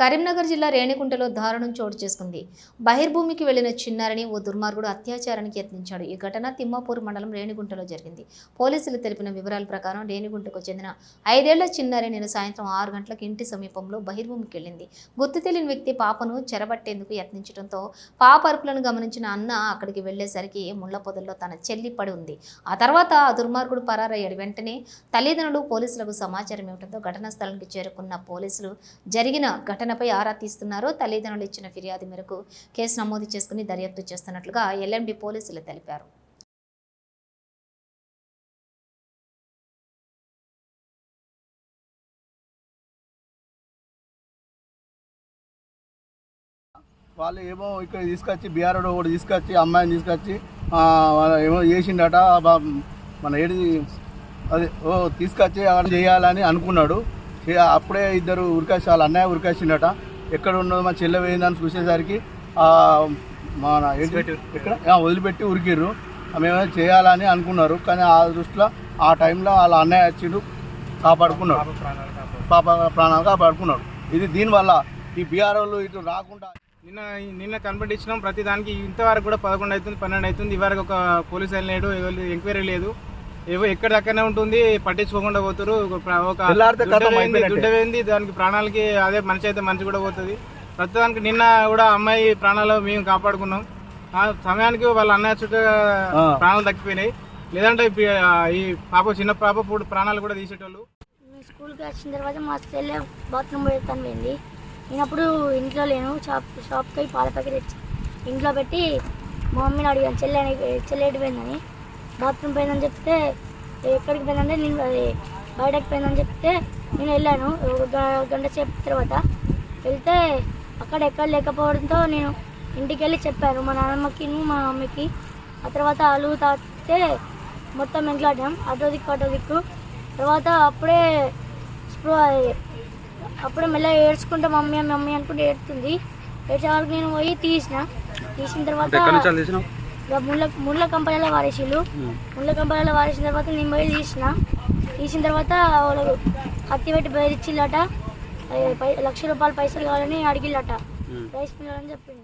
కరీంనగర్ జిల్లా రేణిగుంటలో దారుణం చోటు చేసుకుంది. బహిర్భూమికి వెళ్ళిన చిన్నారిని ఓ దుర్మార్గుడు అత్యాచారానికి యత్నించాడు. ఈ ఘటన తిమ్మాపూర్ మండలం రేణిగుంటలో జరిగింది. పోలీసులు తెలిపిన వివరాల ప్రకారం రేణిగుంటకు చెందిన ఐదేళ్ళ చిన్నారి నేను సాయంత్రం ఆరు గంటలకు ఇంటి సమీపంలో బహిర్భూమికి వెళ్ళింది. గుర్తు తెలియని వ్యక్తి పాపను చెరబట్టేందుకు యత్నించడంతో పాప అరుపులను గమనించిన అన్న అక్కడికి వెళ్ళేసరికి ముళ్ళ పొదల్లో తన చెల్లి పడి ఉంది. ఆ తర్వాత ఆ దుర్మార్గుడు పరారయ్యాడు. వెంటనే తల్లిదండ్రులు పోలీసులకు సమాచారం ఇవ్వడంతో ఘటనా స్థలానికి చేరుకున్న పోలీసులు జరిగిన ఘటన ఘటనపై ఆరా తీస్తున్నారో తల్లిదండ్రులు ఇచ్చిన ఫిర్యాదు మేరకు కేసు నమోదు చేసుకుని దర్యాప్తు చేస్తున్నట్లుగా ఎల్ఎండి పోలీసులు తెలిపారు. వాళ్ళు ఏమో ఇక్కడ తీసుకొచ్చి బీఆర్ఓ ఒకటి తీసుకొచ్చి అమ్మాయిని తీసుకొచ్చి ఏమో చేసిండట మన ఏది అదే ఓ తీసుకొచ్చి అక్కడ చేయాలని అనుకున్నాడు. అప్పుడే ఇద్దరు ఉరికేసి వాళ్ళ అన్నయ్య ఉరికేసిండట ఎక్కడ ఉన్నదో మా చెల్లె పోయిందని చూసేసరికి ఆ, మన ఎక్కడ? వదిలిపెట్టి ఉరికిర్రు. మేము చేయాలని అనుకున్నారు కానీ ఆ దృష్టిలో ఆ టైంలో వాళ్ళ అన్నయ్య వచ్చిండు కాపాడుకున్నాడు. పాప ప్రాణాలు కాపాడుకున్నాడు. ఇది దీనివల్ల ఈ బీఆర్ఓలు ఇటు రాకుండా నిన్న నిన్న కనబడించినాం ప్రతి దానికి ఇంతవరకు కూడా పదకొండు అవుతుంది పన్నెండు అవుతుంది. ఇవరకు ఒక పోలీస్ లేడు ఎంక్వైరీ లేదు. ఎక్కడ దక్కనే ఉంటుంది పట్టించుకోకుండా పోతారు. ఒక దుడ్డ దానికి ప్రాణాలకి అదే మనిషి అయితే మనిషి కూడా పోతుంది. ప్రస్తుతానికి నిన్న కూడా అమ్మాయి ప్రాణాలు మేము కాపాడుకున్నాం. ఆ సమయానికి వాళ్ళ అన్నయ్య చుట్టూ. ప్రాణాలు తగ్గిపోయినాయి లేదంటే ఈ పాప చిన్న పాప ఇప్పుడు ప్రాణాలు కూడా తీసేటోళ్ళు. స్కూల్కి వచ్చిన తర్వాత మా చెల్లె బాత్రూమ్ పెడతాను వెళ్ళి నేను అప్పుడు ఇంట్లో లేను. షాప్ షాప్కి పాల ప్యాకెట్ ఇంట్లో పెట్టి మా మమ్మీని అడిగాను చెల్లె చెల్లె ఎటు పోయిందని? బాత్రూమ్ పోయిందని చెప్తే ఎక్కడికి పోయిందంటే నేను అది బయటకు పోయిందని చెప్తే నేను వెళ్ళాను. గ- గంట సేపు తర్వాత వెళ్తే అక్కడ ఎక్కడ లేకపోవడంతో నేను ఇంటికి వెళ్ళి చెప్పాను. మా నాన్నమ్మకి మా మమ్మీకి ఆ తర్వాత అలు తాగితే మొత్తం ఎంట్లాడాం అటో దిక్కు అటో దిక్కు. తర్వాత అప్పుడే స్ప్రో అప్పుడే మెల్లగా ఏడ్చుకుంటా మమ్మీ మమ్మీ అనుకుంటే ఏడుతుంది. ఏడ్చే వరకు నేను పోయి తీసిన. తీసిన తర్వాత ఇక ముళ్ళ ముళ్ళ కంపెనీలో వారేసిళ్ళు ముళ్ళ కంపెనీలో వారేసిన తర్వాత నేను పోయి తీసిన. తీసిన తర్వాత వాళ్ళు కత్తి పెట్టి ఏ, పై- లక్ష రూపాయల పైసలు కావాలని అడిగిల్లట. రైస్ అని చెప్పింది.